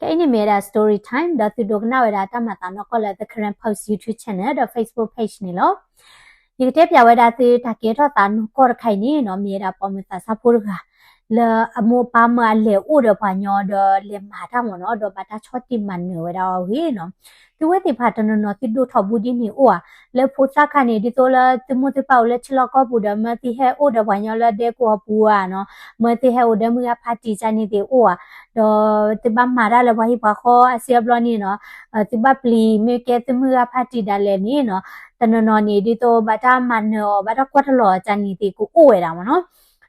Kaini Mera Story Time ဒါသူဒုကနာဝရတာမတာနော်ကလ the current post YouTube channel ဒါ Facebook page နေလို့ဒီတဲ့ပြဝဒသူတကေထတာနကောရခိုင်နေနော်မြေတာပေါ်မတာစဖို့က လေအမောပါမလေဥရပါညောဒလေမာတာမနော်ဒဘာတာချောတိမန်နဝရဝေနော်သူဝဲတိဖာတနနော်တိဒုထဘူးဒီနေအိုလေဖိုစာခနေဒီတိုလာတမတပေါလေချလကောပူဒမတိဟဲအိုဒဘာညောလာတဲ့ကောပူအာနော်မတိဟဲအိုဒမူရဖာတီချနေတေအိုတော့တဘမာရလဘဟိပါခောအစီယဘလနီနော်တဘပလီမေကေတမူရဖာတီဒါလေနီနော်တနနော်နေဒီတိုဘာတာမန်နောဘာတာကွတ်လောချနီတေကိုအိုဝဲတာမနော်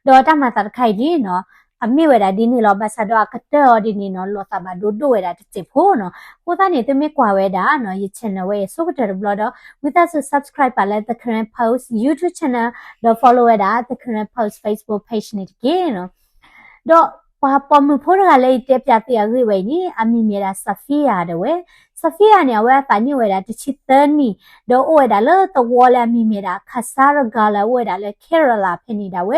တော့တမတာခိုင်ဒီနော်အမိဝဲတာဒီနေ့လောဘဆာတော့ကတဲ့ဒီနေ့နော်လောသဘာဒိုဒိုဝဲတာတစ်ချက်ဖို့နော်ကိုသားနေတမေကွာဝဲတာနော်ရ channel ဝဲဆိုတော့ဘလောတော့ with us to subscribe ပါလဲ the current post youtube channel တော့ follow ဝဲတာ the current post facebook page နေတကယ်နော်တော့ပါပေါ်မဖို့ရလေတက်ပြတဲ့ရွေးဝဲနီအမိမြေတာဆဖီယာတဲ့ဝဲ ဆဖီယာနေဝဲဖာနေဝဲတာတချစ်တန်နီဒေါ်ဝဲတာလေတဝလာမိမြေတာခဆာရဂါလာဝဲတာလေကေရလာဖြစ်နေတာဝဲ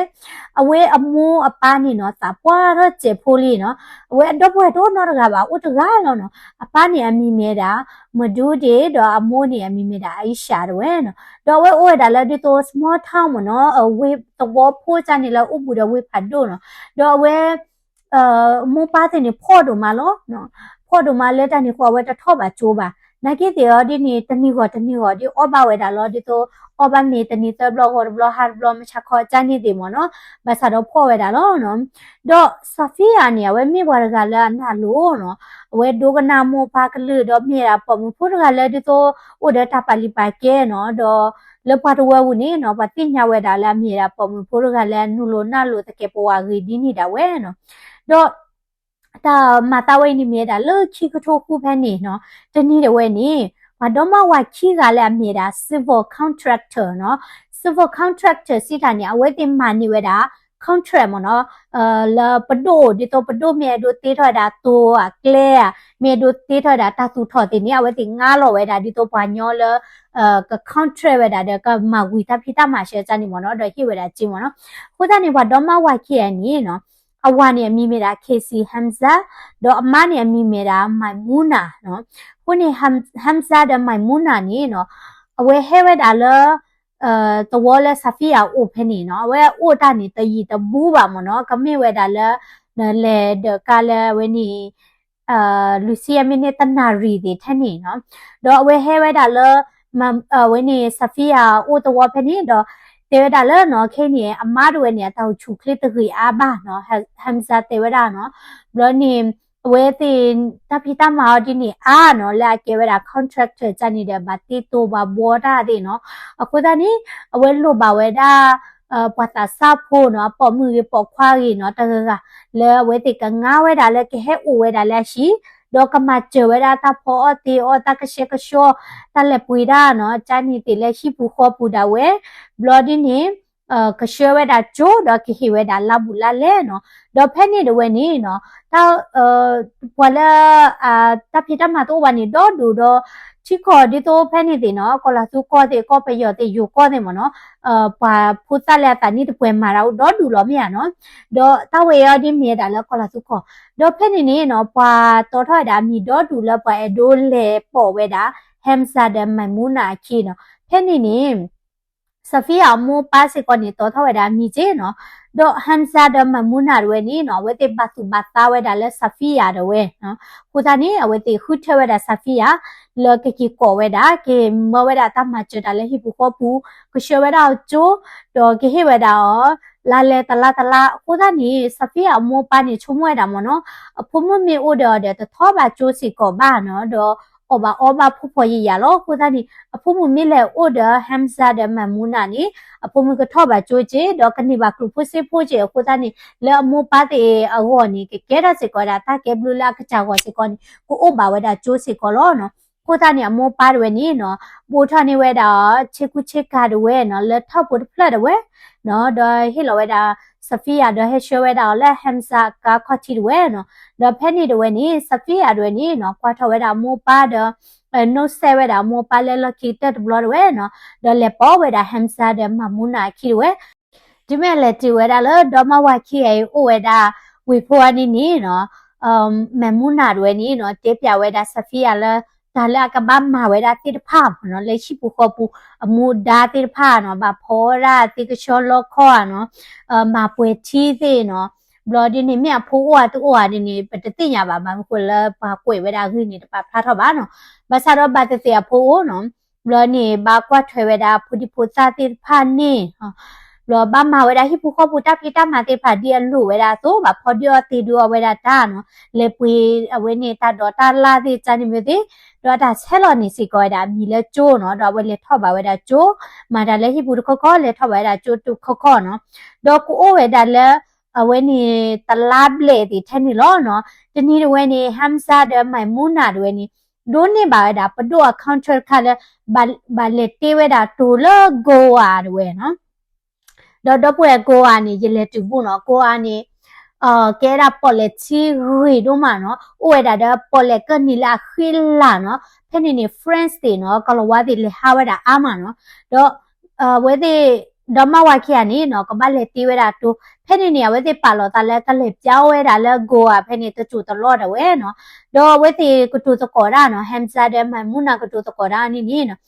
အဝဲအမိုးအပားနေနော်တာပွားရချေဖိုးလီနော်အဝဲတော့ဘွဲတော့နော်ကပါဥတကားလောနော်အပားနေအမိမြေတာမဒူးဒီတော့အမိုးနေအမိမြေတာအိရှာတဲ့ဝဲနော်ဒေါ်ဝဲဝဲတာလေဒီတော့ small town မနော်အဝဲတဝဖိုးချနေလေ ခေါ်တို့မှာလက်တန်နေခေါ်ဝဲတထော့ပါချိုးပါနာကိတေော်ဒီနေတနီဟောတနီဟောဒီအောဘဝဲတာလောဒီတော့အောဘနေတနီတဘလောဟောဘလောဟာဘလောမချခေါ်ချန်နေဒီမောနော်မဆာတော့ဖော့ဝဲတာလောနော်တော့ဆာဖီယာနေဝဲမိဘွားကလည်းနာလို့နော်ဝဲဒိုကနာမောပါကလူတော့မြေတာပေါ်မဖို့ကလည်းဒီတော့အိုဒတာပါလီပါကဲနော်တော့လပတဝဝနေနော်ပတိညာဝဲတာလည်းမြေတာပေါ်မဖို့ကလည်းနုလို့နာလို့တကယ်ပေါ်ဝရီဒီနေတာဝဲနော်တော့ lo te ke po wa gi di ni da we no တော့တာမတာဝဲနေမြဲတာလောချီကထိုခုဖဲနေနော်တနည်းတဝဲနေဘာတော့မဝါချီကလည်းအမြဲတာ civil contractor နော် civil contractor စီတာနေအဝဲတင်မာနေဝဲတာ contract မနော်အာလာပဒိုဒီတော့ပဒိုမြေဒိုတေးထော်တာတိုးอ่ะ clear မြေဒိုတေးထော်တာတာသူထော်တင်နေအဝဲတင်ငါလော်ဝဲတာဒီတော့ဘာညောလအာက contract ဝဲတာတဲ့ကမဝီတာဖိတာမှာရှယ်ချာနေမနော်တော့ဟိဝဲတာကြည့်မနော်ခုတနေဘာတော့မဝါခိရနေနော် အဝနေအမိမေတာ KC Hamza တော့အမနေအမိမေတာမိုင်မူနာနော်ခုနေ Hamza တဲ့မိုင်မူနာနေနော်အဝဲဟဲဝဲတာလောအဲတဝလဲဆဖီယာအိုဖဲနေနော်ဝဲအိုတာနေတရီတဘူးပါမနော်ကမေဝဲတာလဲလဲဒကလဲဝဲနေအာလူစီယမီနေတနာရီဒီထနေနော်တော့အဝဲဟဲဝဲတာလဲမဝဲနေဆဖီယာအိုတဝဖဲနေတော့ တေဝဒါလနော်ခဲနေအမတို့ရဲ့နေတောက်ချူခလစ်တခီအာဘာနော်ဟမ်ဇာတေဝဒါနော်ဘလနေဝဲတင်တပိတမာဒီနေအာနော်လာကေဝဒါ contractor ချနေတဲ့ဘာတီတိုဘာဘောဒါဒီနော်အခုဒါနေအဝဲလို့ပါဝဲဒါအပတာစာဖို့နော်ပေါ်မှုရပေါ်ခွားကြီးနော်တကကလဲဝဲတိကငါဝဲဒါလဲကဲဟဲဥဝဲဒါလဲရှိ ဒေါကမချဝဲဒါတာဖောအတီအတာကရှေကရှောတလက်ပွေဒါနော်ချာနီတီလက်ရှိပူခောပူဒါဝဲဘလော်ဒီနေအကရှေဝဲဒါဂျိုဒေါကဟီဝဲဒါလာဘူးလာလဲနော်ဒေါဖက်နေဒဝဲနေနော်တောအဘွာလာအတပိတမတော့ဝနေတော့ဒူတော့ ချီခေါ်ဒီတော့ဖဲနေတယ်နော်ကောလာစုကောတဲ့ကောပယောတဲ့ယူကောတဲ့မနော်အဘာဖူတလက်တနိတပွဲမှာတော့တော့ဒူလောမြနော်တော့တဝေရဒီမြေတာလောကောလာစုခေါ်တော့ဖဲနေနေနော်ပွာတော်ထော်တာမြီတော့ဒူလောပွာအဒိုးလေပေါ်ဝဲတာဟမ်ဆာဒမမူနာချီနော်ဖဲနေနေဆဖီယာမိုပါစကောနေတော့ထော်တာမြီကျနော်တော့ဟမ်ဆာဒမမူနာရွေနီနော်ဝဲတေဘတ်သူဘတ်တာဝဲဒါလဲဆဖီယာတော့ဝဲနော်ခုသာနေအဝဲတေခုထဝဲဒါဆဖီယာ လောကကီကိုဝဲဒါကေမဝဲဒါတမချဒါလဲဟိပူခေါပူကရှဝဲဒါချိုတော့ကေဟိဝဲဒါလာလေတလာတလာခုသာနေဆဖီယာမောပါနေချုံဝဲဒါမနော်အဖုံမမေအိုဒေါ်တဲ့သောဘာချိုစီကောဘာနော်တော့အဘအဘဖူဖော်ရရလောကိုသားဒီအဖုံမမေလေအိုဒါဟမ်ဆာဒမမူနာနီအဖုံမကထောဘာချိုချေတော့ကနေပါကလူဖုစေဖိုချေကိုသားနီလေအမောပါတေအဝေါ်နီကကဲရစေကောဒါတာကေဘလူလာကချာဝစေကောနီကိုအိုဘာဝဒါချိုစီကောလောနော် ကိုသားနေအမောပါရဝဲနီနော်ပိုထနေဝဲတာချေကူချေကာဒဝဲနော်လက်ထောက်ပိုဖလက်ဒဝဲနော်ဒါဟေလဝဲတာဆဖီယာဒဟေရှဝဲတာလက်ဟမ်ဆာကာခချီဝဲနော်ဒါဖက်နေဒဝဲနီဆဖီယာဒဝဲနီနော်ကွာထဝဲတာမောပါဒနိုဆဲဝဲတာမောပါလဲလကီတက်ဘလော်ဝဲနော်ဒါလက်ပေါ်ဝဲတာဟမ်ဆာဒမမူနာခီဝဲဒီမဲ့လက်တီဝဲတာလောဒေါမဝါခီအေအိုဝဲတာဝေဖိုအနီနီနော်အ um မမူနာတွေနီနော်တေးပြဝဲတာဆဖီယာလာ ဒါလာကဘာမဝဲတာတိတဖာနော်လက်ရှိပူခေါ်ပူအမူဒါတိတဖာနော်ဘာဖောရာတိကချောလောခေါ်နော်အမပွဲချီးသေးနော်ဘလော်ဒီနေမြဖိုးဝါတူဝါဒီနေပတတိညာပါမကိုလာဘာကွေဝဲတာခိနေတပါဖာတော့ပါနော်ဘာသာတော့ဘာတတိယဖိုးနော်ဘလော်နေဘာကွာထွေဝဲတာဖူဒီဖူစာတိဖာနေဟောလောဘာမဝဲတာဟိပူခေါ်ပူတာပိတာမတေဖာဒီအလူဝဲတာသို့ဘာဖော်ဒီယတီဒူဝဲတာတာနော်လေပွေအဝဲနေတာတော့တာလာသေးချာနေမြသေး တော့ဒါဆဲလော်နေစီကောတာမီလဲကျိုးနော်တော့ဝဲလေထော့ပါဝဲတာကျိုးမာတာလဲဟိပူခေါခေါလဲထော့ပါဝဲတာကျိုးတူခေါခေါနော်တော့ကိုအိုဝဲတာလဲအဝဲနေတလာဘလေဒီထနေလောနော်တနည်းဝဲနေဟမ်ဆာဒမိုင်မူနာတွေနေဒိုနေပါဒါပဒိုအကောင့်ထခါလဲဘာလေတေဝဲတာတူလဂိုဝါတွေနော်တော့တော့ပွဲကိုကနေရလေတူဘူးနော်ကိုကနေ အာကဲရာပေါ်လက်ချီရီတို့မှာနော်ဥဝဲတာတော့ပေါ်လက်ကနီလာခိလာနော်ဖက်နေနေ friends တွေနော်ကလဝါတွေလေဟာဝဲတာအားမနော်တော့အာဝဲတဲ့ဒမဝခိယနီနော်ကမလေတီဝဲတာတူဖက်နေနေဝဲတဲ့ပါလောတာလဲကလေပြောင်းဝဲတာလဲကိုอ่ะဖက်နေတချူတလော့တယ်ဝဲနော်တော့ဝဲတဲ့ကတူတကောရာနော်ဟမ်ဆာဒဲမမူနာကတူတကောရာနီနီနော်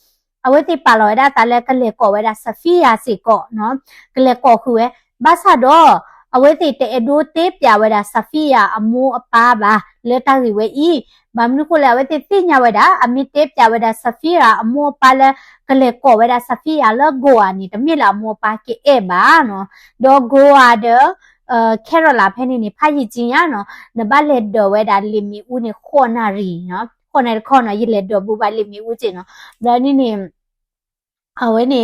အဝဲတိပါလောဒါတလဲကလေကောဝဲဒါဆဖီယာစီကောနော်ကလေကောခုဝဲဘာသာတော့ အဝဲတိတဲ့အဒိုတေးပြဝဲဒါဆဖီယာအမိုးအပါပါလေတာရီဝဲဤဘာမနုကိုလဲဝဲတိတိညာဝဲဒါအမီတေးပြဝဲဒါဆဖီယာအမိုးပါလဲကလေကောဝဲဒါဆဖီယာလောဂိုအာနီတမီလာမိုးပါကေအဲပါနော်ဒေါ်ဂိုအာဒအဲကဲရလာဖဲနေနေဖာကြီးချင်းရနော်နဘလက်တော်ဝဲဒါလီမီဦးနေခေါ်နာရီနော်ခေါ်နေခေါ်နော်ရလက်တော်ဘူပါလီမီဦးချင်းနော်ဒါနိနေအ ဝဲနေ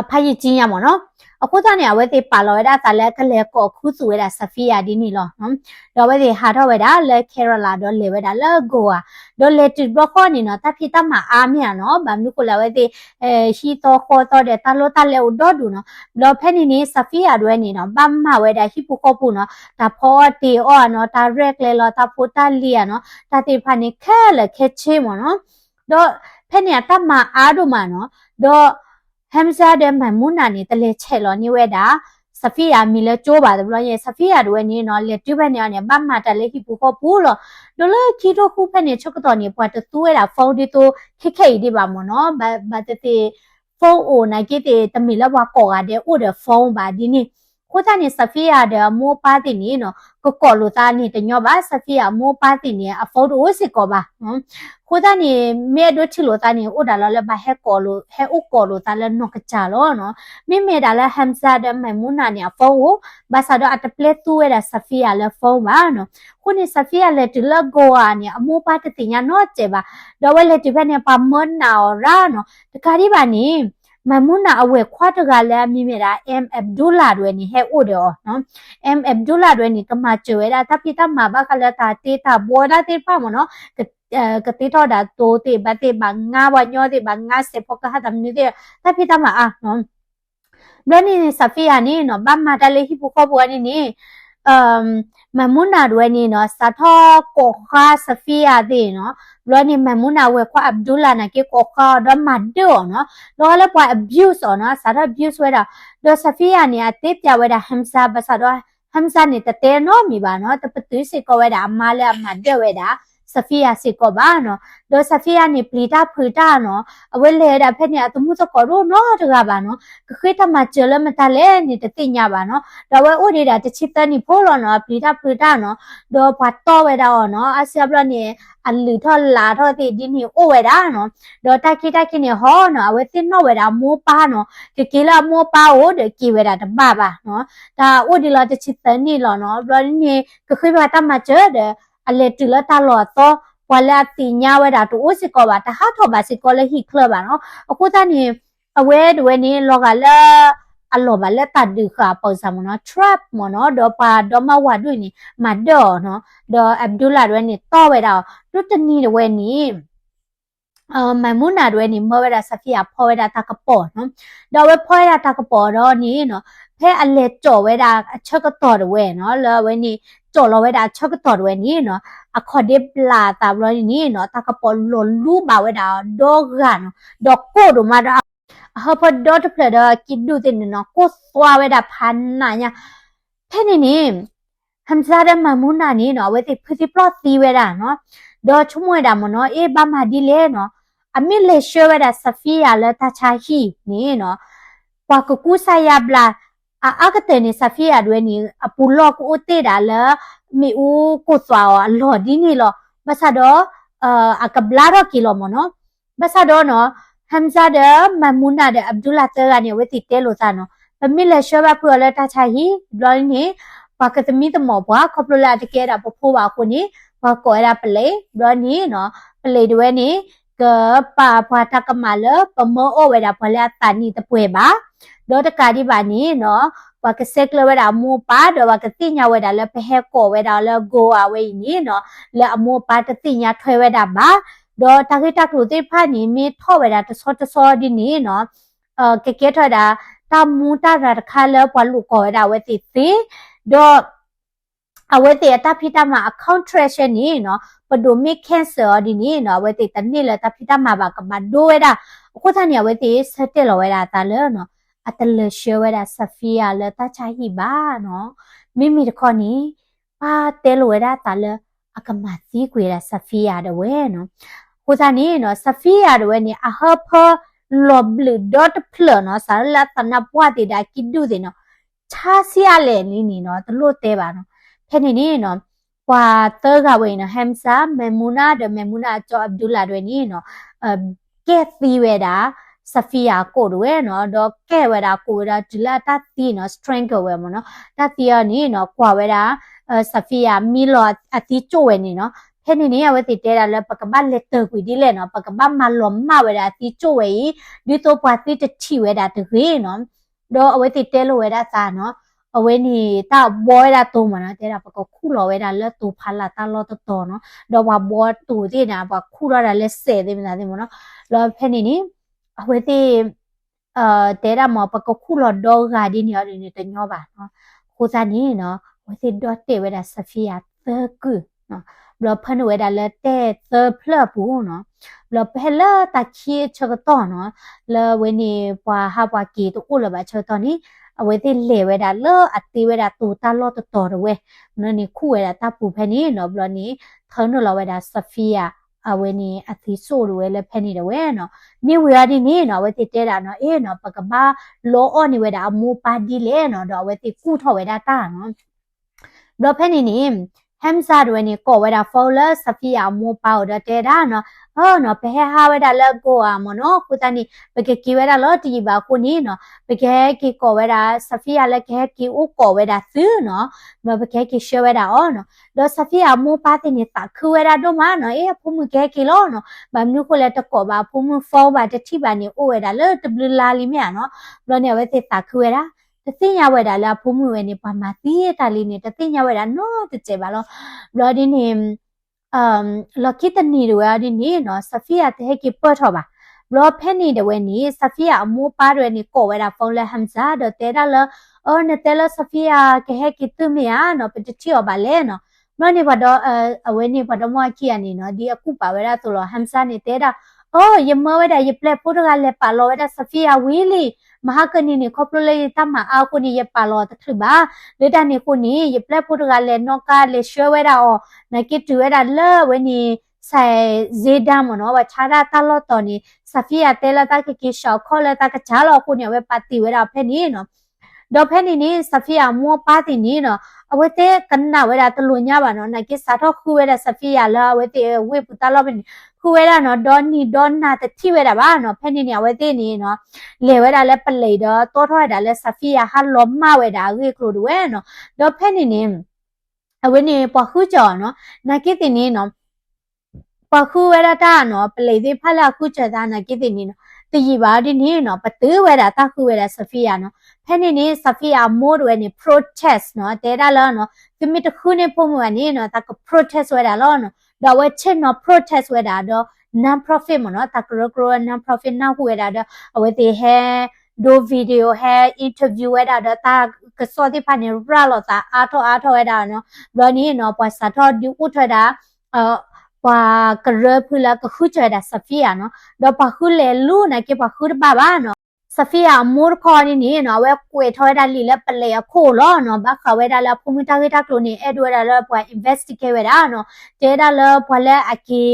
အဖတ်ရချင်းရမနော်အခုတနေအဝဲတေပါလောရတာတလဲကလဲကောခုစုဝဲတာဆဖီယာဒီနီလောနော်တော့ဝဲတေဟာတော့ဝဲတာလဲကဲရလာတော့လေဝဲတာလဲဂိုအာတော့လေတူဘခေါနေနော်တဖိတမအားမြနော်ဗမ်နုကိုလာဝဲတေအဲရှိတော့ခေါ်တော့တဲ့တလို့တလဲဦးတော့ဒူနော်လောဖဲနေနေဆဖီယာတွဲနေနော်ဗမ်မဝဲတာဟိပူခေါပူနော်ဒါဖောတေအော်နော်ဒါရက်လေလောတာဖိုတာလီယာနော်ဒါတေဖာနေခဲလေခဲချေမနော်တော့ဖဲနေတမအားတို့မနော်တော့ ဟမ်ဆာဒဲမမူနာနေတလေချက်လောနေဝဲတာဆဖီယာမီလဲကျိုးပါတယ်ဘလို့ရဲ့ဆဖီယာတို့နေနော်လေတူဘဲနေနေဘာမှတလေဟိပူခေါ်ပူလို့ဒလခီတော့ခုဖက်နေချုပ်တော့နေပွားတူဝဲတာဖု န်းဒီတူခိခိဒီပါမနော်ဘာဘာတတိဖုန်းအိုနိုင်ကိတဲ့တမီလဘကောကတဲ့ဥဒဖုန်းပါဒီနေ့ကိုတနေဆဖီယာဒမောပါတင်နေနော်ကိုကောလိုသားနေတညောပါဆဖီယာမောပါတင်နေအဖို့တို့စစ်ကောပါနော်ခိုးသားနေမဲတို့ချီလိုသားနေဥဒါလောလည်းဘာဟဲကောလိုဟဲဥကောလိုသားလည်းနော်ကကြလောနော်မိမဲဒါလည်းဟမ်ဆာဒမမူနာနေဖုန်းကိုဘာသာတော့အတပလက်သူရဆဖီယာ လည်းဖုန်းပါနော်ခုနေဆဖီယာလည်းတလကောအာနေအမိုးပါတတင်ညာနော်ကျေပါတော့ဝဲလည်းဒီဘက်နေပါမွန်နာရာနော်တခါဒီပါနေမမုနာအဝဲခွာတကလည်းမိမိတာ M Abdullah တွေနေဟဲ့ဥဒေော်နော် M Abdullah တွေနေကမကျွဲတာတပိတမဘာကလည်းတာတေးတာဘောဒါတေးပါမနော်ကတိတော့ဒါတိုးတေဘတေဘငါဝညောတေဘငါစေပကဟာတမ်နေတေတပိတမအာနော်ဘယ်နေဆဖီယာနေနော်ဘာမတလေဟိပခောဘူအနေနေအမ်မမူနာတွေနေနော်စထောကိုခါဆဖီယာဒေနော်ဘ လို့နေမမူနာဝဲခွာအဗ်ဒူလာနာကေကိုခါဒမတ်ဒိုနော်တော့လည်းပွာ abuse နော်စတာ abuse ဝဲတာတော့ဆဖီယာနေအတေးပြဝဲတာဟမ်ဆာဘဆာတော့ဟမ်ဆာနေတတဲနော်မိပါနော်တပတူးစေကောဝဲတာအမလည်းအမတ်ဒဲဝဲတာ ဆဖီယာစီကောဘာနော်ဒေါ်ဆဖီယာနေပလီတာဖူတာနော်အဝဲလေတာဖက်နေအတမှုစကောရောနော်တကပါနော်ခခိတမကျလမတလဲနေတတိညာပါနော်ဒါဝဲဥဒီတာတချစ်တန်နေဖိုးလောနော်ပလီတာဖူတာနော်ဒေါ်ဘတ်တော့ဝဲတာနော်အဆီယဘလနေအလူထော်လာထော်တိဒီနေအိုဝဲတာနော်ဒေါ်တက်ခိတက်ခိနေဟောနော်အဝဲတင်နော်ဝဲတာမိုးပါနော်ကကေလာမိုးပါဟိုတကီဝဲ တာတပပါနော်ဒါဥဒီလာတချစ်တန်နေလောနော်ဘလနေခခိဘတာမကျတဲ့အလေတူလတာလောတော့ဝလာတိညာဝဲတာတူစကောပါတဟာထောပါစကောလေဟိခလပါနော်အခုတနေအဝဲဒဝဲနေလောကလာအလောပါလက်တဒုခါပေါ်စမနော် trap မနော်ဒေါ်ပါဒေါ်မဝတွေ့နေမဒေါ်နော်ဒေါ်အဗ်ဒူလာတွေနေတော့ဝဲတာတွတနီတွေဝဲနေအမမူနာတွေနေမောဝဲတာဆဖီယာဖောဝဲတာတကပေါ်နော်ဒေါ်ဝဲဖောဝဲတာတကပေါ်တော့နေနော်ဖဲအလက်ကြော်ဝဲတာအချက်ကတော့ဝဲနော်လောဝဲနေ ကြော်လောဝဲတာချက်ကတော့ဝဲနေနော်အခဒေပလာတာဘလို့နေနော်တကပေါ်လောလူပါဝဲတာဒေါ်ကနော်ဒေါ်ကိုတို့မှာဟဖဒေါ်တပလဒကိဒူတင်နော်ကိုသွားဝဲတာဖန်နာညာဖဲနေနေဟမ်ဇာဒမမူနာနီနော်ဝဲတိဖစီပလော့သီဝဲတာနော်ဒေါ်ချုံဝဲတာမနော်အေးဘာမဒီလေနော်အမီလေရှေဝဲတာဆဖီယာလတာချာဟီနီနော်ပွာကကူဆာယဘလာ အာအကတဲ့နေဆဖီယာတွေနီအပူလော့ကိုတေတာလမီဦးကိုသွားအလော်ဒီနီလောဘဆာတော့အကဘလာတော့ကီလောမနော်ဘဆာတော့နော်ဟမ်ဇာဒမမူနာဒအဗ်ဒူလာတာကနေဝဲတိတဲလို့စားနော်အမီလေရှေဝဲဖူလတာချာဟီဘလော်နီပါကတမီတမောဘွားခေါပလိုလာတကဲတာပဖိုးပါကိုနီဘာကောရပလေဒေါ်နီနော်ပလေတွေနီကပါဖွာတကမလပမောအဝဲတာဖလာတနီတပွဲပါ ဒေါ်တကာဒီပါနီနော်ဝကစက်ကလဝဲတာမူပါတော့ဝကတိညာဝဲတာလဲဖဟဲကောဝဲတာလဲဂိုအဝဲနီနော်လဲအမူပါတတိညာထွဲဝဲတာပါဒေါ်တခိတကလူတိဖာနီမီထောဝဲတာတဆောတဆောဒီနီနော်အဲကကဲထောတာတမူတာရခါလဲပွာလူကောဝဲတာဝဲတိတိဒေါ်အဝဲတေတဖိတမှာ account treasure နေနော်ပဒိုမီ cancer ဒီနေနော်ဝဲတေတနေ့လဲတဖိတမှာပါကမဒိုဝဲတာအခုတနေဝဲတေစတက်လောဝဲတာတလဲနော် အတလရှဝဲတာဆဖီယာလဲတချာဟိပါနော်မိမိတခေါနီပါတဲလောဝဲတာတလဲအကမစီကွေတာဆဖီယာတဝဲနော်ဟိုစားနေနော်ဆဖီယာတဝဲနေအဟဖလောဘလဒတ်ဖလနော်ဆာလာတနပွားတေတာကိဒုစေနော်ချာစီရလေနီနီနော်တလို့တဲပါနော်ဖဲနေနေနော်ကွာတောကဝိနော်ဟမ်ဆာမေမူနာဒမေမူနာချောအဗ်ဒူလာတွေနီနော်အကဲသီဝဲတာ ဆဖီယာကိုတို့ရဲ့နော်တော့ကဲဝဲတာကိုဒါဒီလာတတီနော် strength ကိုဝဲမနော်တတီရနီနော်ကွာဝဲတာဆဖီယာမီလောအတီချိုဝဲနီနော်ဖဲနေနေရဝဲတီတဲတာလဲပကပတ်လက်တကွီဒီလဲနော်ပကပတ်မလုံးမဝဲတာတီချိုဝဲဒီတော့ပွားတီတချီဝဲတာတခေနော်တော့အဝဲတီတဲလို့ဝဲတာစာနော်အဝဲနေတာဘောရတုံမနာတဲ့တာပကခုလောဝဲတာလက်တူဖလာတာလောတတော်နော်တော့ဘာဘောတူတဲ့နာဘာခုရတာလက်ဆဲတဲ့မနာတဲ့မနော်လောဖဲနေနေ အဝဲတီအာတဲ့တာမပကခုလောဒေါ်ဂါဒီနီရနေတညောပါနော်ခိုးစားနေနော်ဝဲတီဒေါ်တေဝဲတာဆဖီယာသကူနော်ဘလဖန်ဝဲတာလက်တဲ့သဖလဘူးနော်ဘလဖဲလာတချီချကတော့နော်လဝဲနေပွာဟာပွာကီတူလဘချတော့နီအဝဲတိလေဝဲတာလောအတိဝဲတာတူတာလောတတော်ဝဲနော်နီခုဝဲတာတပူဖဲနီနော်ဘလနီခေါင်းနော်လောဝဲတာဆဖီယာအ ဝဲနီအသီဆိုလိုဝဲလဲဖဲနေတယ်ဝဲနော်မြေဝဲရဒီနေနော်ဝဲတိတဲတာနော်အေးနော်ပကဘာလောအော်နေဝဲတာအမူပါဒီလေနော်တော့ဝဲတိကုထော်ဝဲတာတာနော်ဘလဖဲနေနီ ဟမ်ဆာတွေနေကောဝဲတာဖော်လာဆဖီယာမိုးပေါတဲ့တဲတာနော်ဟောနော်ဘဲဟာဝဲတာလက်ကိုအာမနော်ကုတနီဘကကီဝဲတာလောတီပါကိုနီနော်ဘကဲကီကောဝဲတာဆဖီယာလက်ကဲကီအိုကောဝဲတာသူနော်နော်ဘကဲကီရှဲဝဲတာအော်နော်လောဆဖီယာမိုးပါတဲ့နေတာခူဝဲတာတော့မနော်အေးဖုံမကဲကီလောနော်ဘာမနုကိုလက်တကောပါဖုံမဖောပါတတိပါနေအိုဝဲတာလောတဘလလာလီမြနော်ဘလောနေဝဲတဲ့တာခူဝဲတာ တသိညာဝဲတာလားဖုံးမဝဲနေပါမှာတီးရတာလေးနေတသိညာဝဲတာနော်တကျေပါလောဘလော်ဒီနေအမ်လကိတနီတွေအဒီနေနော်ဆဖီယာတဲ့ကိပတ်တော့ပါဘလော့ဖဲနေတယ်ဝဲနေဆဖီယာအမိုးပါတွေနေကိုဝဲတာဖုန်းလဲဟမ်ဇာတော့တဲတာလအော်နေတဲ့လဆဖီယာကဟဲကိတူမီယာနော်ပတချီော်ပါလဲနော်မနေပါတော့အဝဲနေပါတော့မချီရနေနော်ဒီအခုပါဝဲတာဆိုတော့ဟမ်ဇာနေတဲ့တာအော်ယမဝဲတာယပလက်ပိုတကလည်းပါလောဝဲတာဆဖီယာဝီလီ မဟာကနီနေခေါပလလေတမအာကိုနီရပါလောတထဘာလေတနေကိုနီရပလက်ပိုတကလည်းနောကလေရွှဲဝဲတာအော်နကစ်တူဝဲတာလဲဝဲနီဆိုင်ဇေဒမနောဝချာရာတလောတော်နီဆဖီယာတဲလာတကကိရှောခေါ်လာတကချာလောကိုနီဝဲပါတီဝဲတာဖဲနီနော်ဒေါ်ဖဲနီနီဆဖီယာမောပါတီနီနော်အဝဲတဲ့ကနဝဲတာတလူညပါနော်နကိစာတော့ခူဝဲတာဆဖီယာလာဝဲတဲ့ဝဲပူတလောဘနီ ခူဝဲတာနော်ဒေါ်နီဒေါ်နာတတိဝဲတာပါနော်ဖဲနီနီဝဲတဲ့နီနော်လေဝဲတာလဲပလေတော့တောထွားတာလဲဆဖီယာဟာလောမဝဲတာဝဲကလိုဒဝဲနော်ဒေါ်ဖဲနီနီအဝဲနေပခုကြောနော်နကိတင်နီနော်ပခုဝဲတာနော်ပလေသေးဖလာခုချတာနကိတင်နီနော်တည်ပါဒီနေနော်ပတူဝဲတာတခုဝဲတာဆဖီယာနော်ဖဲနေနေဆဖီယာမိုးဝဲနေ protest နော်တဲတာလောနော်ကမီတခုနေပုံဝဲနေနော်တက protest ဝဲတာလောနော် ဒါဝဲချစ်နော် protest ဝဲတာတော့ non profit မနော်တကရကရ non profit နောက်ဝဲတာတော့အဝဲတေဟဲဒိုဗီဒီယိုဟဲ interview ဝဲတာတော့တာကစောတိဖာနေရလောတာအားထောအားထောဝဲတာနော်ဘလနီနော်ပွာစာထောဒီဥထတာအာပွာကရဖူလာကခုချတာဆဖီယာနော်တော့ပခုလေလူနာကေပခုဘာဘာနော် ဆဖီယာမိုးခေါ်နေနေနော်ဝဲကွေထော်ဒါလီလက်ပလေခိုလောနော်ဘာခဝဲဒါလာဖုန်တာဂေတာကလိုနေအဲ့ဒွဲဒါလာပွာ investigate ဝဲဒါနော်တဲဒါလာဖွာလက်အကီ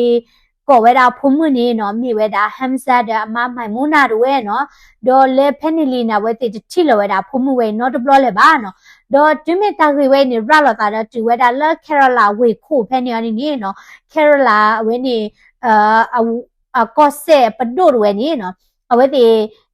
ကိုဝဲတာဖုံမနေနော်မြေဝဲတာဟမ်ဆာဒအမမိုင်မူနာတို့ဝဲနော်ဒေါ်လေဖက်နီလီနာဝဲတိတိလဝဲတာဖုံမဝဲနော်တဘလလေပါနော်ဒေါ်တွမီတာဂေဝဲနေရလာတာတူဝဲတာ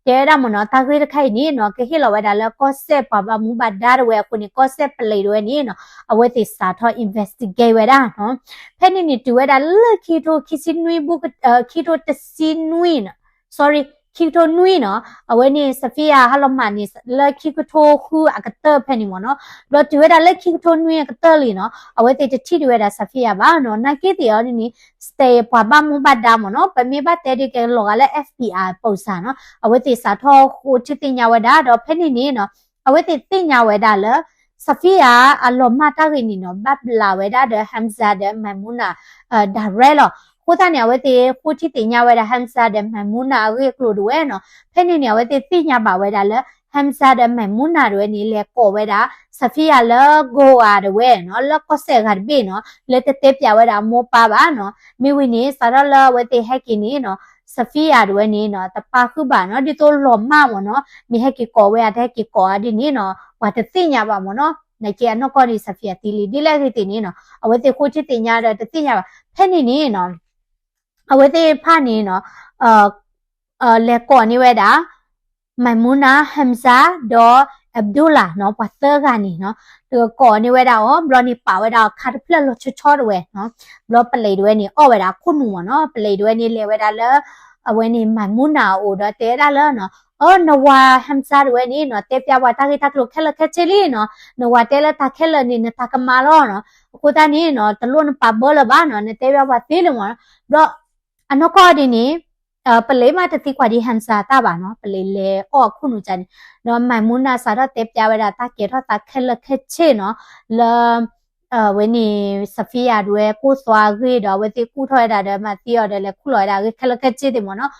လက်ကရလာဝဲခိုဖက်နေနေနော်ကရလာဝဲနေအာအကော့ဆေပဒိုဝဲနေနော်အဝဲတိတဲရမနော်တာဂေခိုင်နေနော်ကဟီလဝဲတာလက်ကော့ဆေပပမူဘဒါဝဲခုနေကော့ဆေပလေဝဲနေနော်အဝဲတိစာထော investigate ဝဲတာနော်ဖက်နေနေတူဝဲတာလက်ခီတိုခီစီနွေဘုကခီတိုတစီနွေနော် sorry ခိတိုနွီနော်အဝဲနေစဖီယာဟလမနီလက်ခိကတိုခုအကတဖဲနီမနော်လောတူဝဲတာလက်ခိကတိုနွီအကတလီနော်အဝဲတေတတိတူဝဲတာစဖီယာပါနော်နာကေတီယောနီနီစတေပွားပါမူဘတ်ဒါမနော်ပမေဘတ်တေဒီကေလောကလည်း FBI ပုံစံနော်အဝဲတေစာထောခုချစ်တင်ညာဝဲတာတော့ဖဲနေနေနော်အဝဲတေတင်ညာဝဲတာလဲဆဖီယာအလောမတာဂီနီနော်ဘတ်လာဝဲတာဒဟမ်ဇာဒမမူနာဒါရဲလောကိုသားနေဝဲတေကိုချစ်တင်ညာဝဲတာဟမ်ဆာဒမမူနာဝဲကလိုဒဝဲနော်ဖဲနေနေဝဲတေသိညာပါဝဲတာလဲဟမ်ဆာဒမမူနာရွဲ နေလေကောဝဲတာဆဖီယာလဂိုအာဒဝဲနော်လကောဆေဂတ်ဘေနော်လက်တေတေပြဝဲတာမောပါပါနော်မိဝိနေစာရလဝဲတေဟက်ကီနေနော်ဆဖီယာဒဝဲနေနော်တပါခုပါနော်ဒီတိုလောမမနော်မိဟက်ကီကောဝဲတဲ့ကီကောအဒီနေနော်ဝါတသိညာပါမနော်နေကျန်နော်ကောဒီဆဖီယာတီလီဒီလက်ခေတင်နေနော်အဝဲတေခိုချစ်တင်ညာတဲ့တသိညာပါဖဲနေနေနော် အဝဲသေးဖာနေနော်အာအာလေကောနေဝဲတာမိုင်မူနာဟမ်ဇာဒေါ်အဗ်ဒူလာနော်ပတ်သကနေနော်ဒီကောနေဝဲတာဟောဘလော်နေပါဝဲတာခါတဖလက်လို့ချချောတဝဲနော်ဘလော်ပလေတွေနေအော်ဝဲတာခုနူမနော်ပလေတွေနေလေဝဲတာလဲအဝဲနေမိုင်မူနာအိုတော့တဲတာလဲနော်အော်နဝါဟမ်ဆာတွေနေနော်တဲပြဝတာကိတာကလို့ခက်လက်ခက်ချီလီနော်နဝါတဲလက်တာခက်လက်နေနတာကမာလောနော်ကိုတာနေနော်တလို့နပါဘောလဘာနော်နေတဲပြဝသေးလို့မ అనకోడిని పలే మా తతి క్వాడి హన్సా తా బా నో పలే లే ఓ ఖును జాని నో మై మునా సారా తే ప్యావే రా తా కే రా తా ఖెల ఖెచే నో ల 呃，为你十分呀，如果过刷个的，为的过头的的嘛，第二的嘞，过来的，看了看这的嘛呢，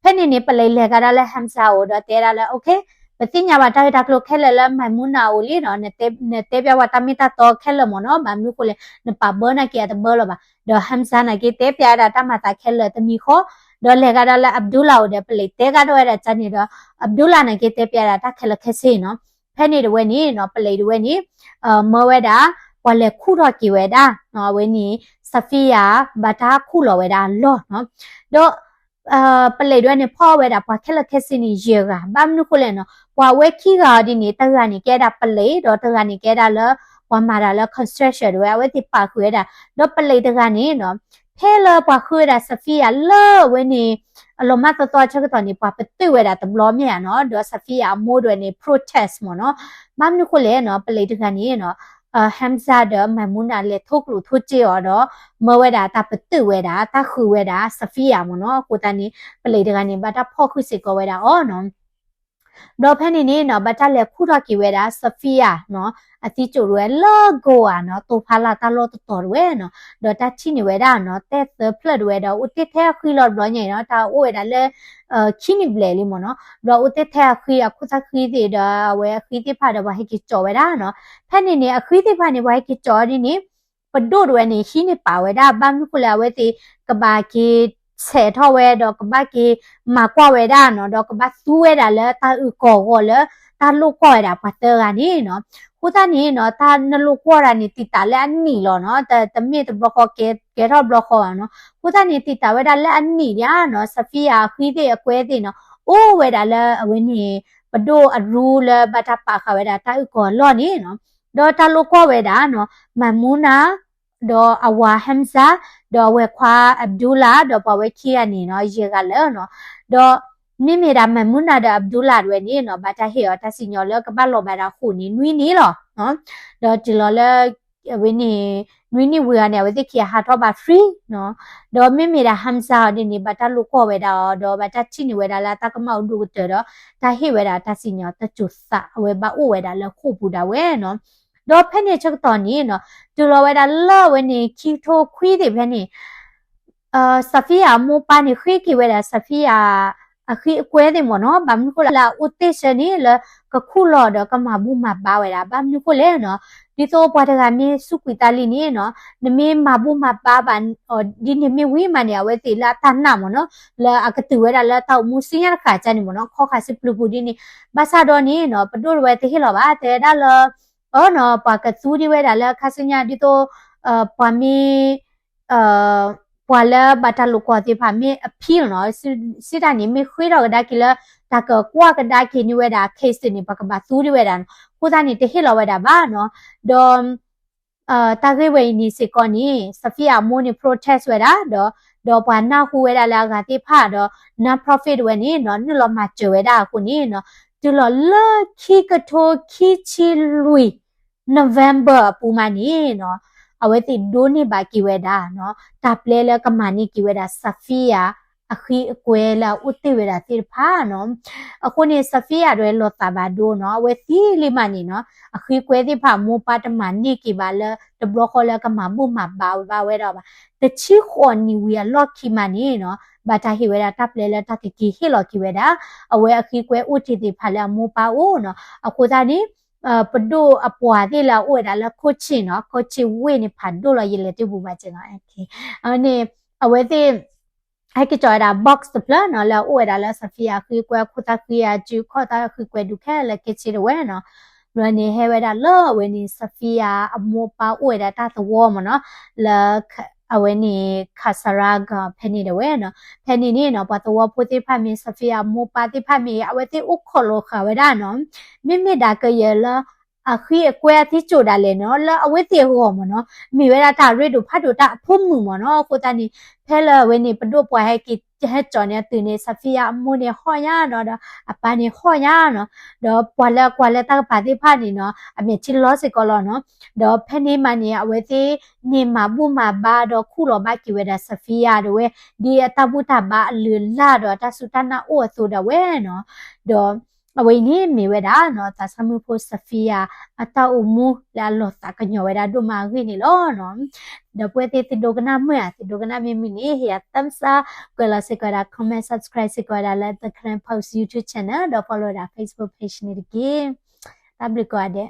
反正你不来来个嘞，很少我的，对了嘞，OK。ပတိညာဝတာဒါကလိုခဲလလမမူနာဝလီနော်နေတေနေတေပြဝတာမီတာတော့ခဲလမနော်မမျိုးကိုလေနပါဘနာကီအတဘလပါ ခဲလလမိုင်မူနာအိုလီနော်နေတေနေတေပြဝတာမီတာတော့ခဲလမနော်ဘာမျိုးကိုလေနပါဘောနာကီအတဘောလဘာဒေါ်ဟမ်ဆာနာကီတေပြတာတမတာခဲလတမီခောဒေါ်လေကဒါလာအဗ်ဒူလာအိုတဲ့ပလေတေကတော့ရတဲ့ချန်နေတော့အဗ်ဒူလာနာကီတေပြတာတခဲလခဲစေနော်ဖဲနေတဝဲနေနော်ပလေတဝဲနေအမောဝဲတာဝါလေခုတော့ကီဝဲတာနော်ဝဲနေဆဖီယာဘာတာခုလောဝဲတာလောနော်တော့အာပလေတွေနဲ့ဖောဝဲတာပွားခက်လက်ခက်စင်းနေရေကဘာမနုခုလဲနော်ပွားဝဲခီကဒီနေတကနေကဲတာပလေတော့တကနေကဲတာလော ဝါမာတာလော construction တွေဝဲတိပါခွေတာတော့ပလေတကနေနော်ဖဲလပွားခွေတာဆဖီယာလောဝဲနေအလုံးမတော်တော်ချက်တော်နေပွားပတိဝဲတာတဘလောမြေနော်တော့ဆဖီယာမိုးတွေနေ protest မနော်မမနုခုလဲနော်ပလေတကနေနော်အဟမ်ဇာဒမမူနာလေထုတ်လို့ထုတ်ကြရတော့မဝဲတာတပတုဝဲတာတခုဝဲတာဆဖီယာမနော်ကိုတန်နေပလေတကနေဘာတာဖော့ခုစစ်ကောဝဲတာအော်နော် တော့ဖန်နေနေနော်ဘာတလဲခုတော့ကိဝဲတာဆဖီယာနော်အတိကျိုရဲလော့ဂိုอ่ะနော်တူဖာလာတာလော့တော်ရဲနော်တော့တချိနေဝဲတာနော်တက်သဖလက်ဝဲတော့ဦးတက်ထဲခွီလော့ဘလောညေနော်တာဦးဝဲတာလဲအခိနိဘလဲလီမနော်တော့ဦးတက်ထဲခွီအခုသခွီသေးတာဝဲခွီတိဖာတော့ဘာဟိကိကျော်ဝဲတာနော်ဖန်နေနေအခွီတိဖာနေဝဲကိကျော်နေနေပဒို့ဝဲနေရှိနေပါဝဲတာဘာမျိုးကလာဝဲတိကဘာကိ คุยติดาเวคุยติพาดาบาให้กิจอเวดาเนาะဖက်နေနေအခွေးတိဖာနေဝိုင်းကကြောဒီနေပဒိုဒဝဲနေရှိနေပါဝဲဒါဘမ်ခုလာဝဲတိကဘာကီဆဲထောဝဲတော့ကဘာကီမာကွာဝဲဒါနော်တော့ကဘာစူးဝဲဒါလဲတာဥကောကောလဲတာလုကောရတာပတ်တကနေနော်ခုတနေနော်တာနလုကောရနေတိတာလဲအနီလောနော်တတမီတဘလော့ကဲကဲတော့ဘလော့ခေါ်နော်ခုတနေတိတာဝဲဒါလဲအနီရနော်ဆဖီယာခွေးတိအကွဲတိနော်အိုးဝဲဒါလဲအဝင်းနေပဒိုအရူလဘတာပါခဝဲဒါတာဥကောလော့နေနော်ဒေါ်တာလိုကောဝဲတာနော်မမူနာဒေါ်အဝါဟမ်ဆာ ဒေါ်ဝဲခွာအဗ်ဒူလာဒေါ်ပဝဲခီယနီနော်ရေကလည်းနော်ဒေါ်နိမေရာမမူနာဒေါ်အဗ်ဒူလာတွေနေနော်ဘာတာဟေရတစီညောလကဘလောဘာရာခုနီနွီနီလောနော်ဒေါ်ဂျလောလဝင်းနီနွီနီဝေရနေဝတိခီဟာတော့ဘာ free နော်ဒေါ်မိမေရာဟမ်ဆာဒီနေဘာတာလူကောဝဲတာဒေါ်ဘာတာချိနေဝဲတာလာတကမောက်ဒူတေတော့တာဟေဝဲတာတစီညောတချူဆာဝဲဘာဥဝဲတာလခုပူတာဝဲနော် တော့ဖက်နေချက်တော်နေနော်ဒူလောဝဲတာလောဝဲနေခီထိုခွီးတယ်ဖက်နေအာဆဖီယာမိုပါနေခွီးကီဝဲတာဆဖီယာအခီအကွဲတယ်မနော်ဘာမလို့လာဥတေစနီလကခုလော်တော့ကမဘူးမပါဝဲတာဘာမလို့လဲနော်ဒီတော့ပွားတကမြေစုကွီတာလီနေနော်နမေမဘူးမပါပါဒီနမေဝိမနေဝဲတီလာတနာမနော်လာအကတူဝဲတာလာတော့မူစင်းရခါချန်နေမနော်ခေါခါစစ်ပလူပူဒီနေဘာသာတော့နေနော်ပဒိုဝဲတေဟီလောပါတဲဒါလော အော်နော်ပါကဆူဒီဝဲတာလာခါစညာဒီတော့အပမီအပွာလာဘတာလိုကွာတိဖာမေအဖီလနော်စစ်တာနေမေခွေးတော့ဒါကီလာဒါကကွာကဒါကီနီဝဲတာ case နေပကဘာသူဒီဝဲတာကိုသားနေတဟိလောဝဲတာပါနော်ဒေါ်အာတာဂေဝဲနီစီကောနီစဖီယာမိုနီ protest ဝဲတာဒေါ်ဒေါ်ပွာနာဟူဝဲတာလာကတိဖာဒေါ် non profit ဝဲနီနော်နလောမကျွဲတာကိုနီနော် တူလောလခီကထိုခီချီလူီ November ပူမနီနော်အဝဲတိဒိုနေဘာကီဝဲတာနော်တာပလဲလကမာနီကီဝဲတာဆဖီယာအခီအကွဲလာဥတိဝဲတာတိဖာနော်အခုနေဆဖီယာတွေလောတာဘာဒိုနော်ဝဲသီလီမနီနော်အခီကွဲတိဖာမောပါတမနီကီဘာလတဘလခေါ်လကမဘူမဘာဘာဝဲတော့ပါတချီခွန်နီဝီလော့ကီမနီနော် ဘာတာဟိဝဲတာတပ်လဲလဲတကကီဟိလော်ကီဝဲတာအဝဲအခီကွဲဥတီတီဖာလာမူပါဦးနော်အခုသားနီအပဒိုအပွားဒီလာဝဲတာလခိုချင်နော်ခိုချင်ဝဲနေဖာဒိုလာရလေတူဘူးမချင်နော်โอเคအနေအဝဲတဲ့အဲ့ကကြတာ box တပလနော်လာဝဲတာလာဆဖီယာခီကွဲခုတာခီယာဂျူခေါ်တာခီကွဲဒုခဲလကချင်ဝဲနော်ရနေဟဲဝဲတာလောဝဲနေဆဖီယာအမောပါဝဲတာတသဝေါ်မနော်လခ အဝဲနေခါစရာကဖဲနေတယ်ဝဲနော်ဖဲနေနေနော်ဘာတော့ပိုတိဖတ်မင်းစဖီယာမိုပါတိဖတ်မင်းအဝဲတိဥခလိုခါဝဲဒါနော်မိမိဒါကရဲ့လား အခီအကွဲအတိချိုတာလေနော်လာအဝဲတေဟောမနော်မိဝဲတာရစ်တို့ဖတ်တို့တာအဖို့မှုမနော်ကိုတန်ဒီဖဲလာဝဲနေပဒုပွားဟဲကီဟဲကြော်နေတူနေဆဖီယာမူနေဟောရနော်အပနေဟောရနော်တော့ပွာလာကွာလက်တာပါတိဖာနေနော်အမေချီလောစကောလောနော်တော့ဖဲနေမနေအဝဲတိနေမဘူမဘာတော့ခုလောဘကီဝဲတာဆဖီယာတော့ဝဲဒီအတပုတဘာလူလာတော့တဆုတနာအိုဆိုတော့ဝဲနော်တော့ အဝိနေမေဝဒါနော်တဆမှုဖို့ဆဖီယာအတအမူလာလောတာကညောဝဒါဒုမာခွေနေလောနော်ဒပွေတေတဒုကနာမွေအဒုကနာမီမီနေဟရတမ်စာကွလာစကရာ comment subscribe စကရာလက်တခရန် post youtube channel တော့ follow တာ facebook page နေတကေ tablet ကွာတဲ့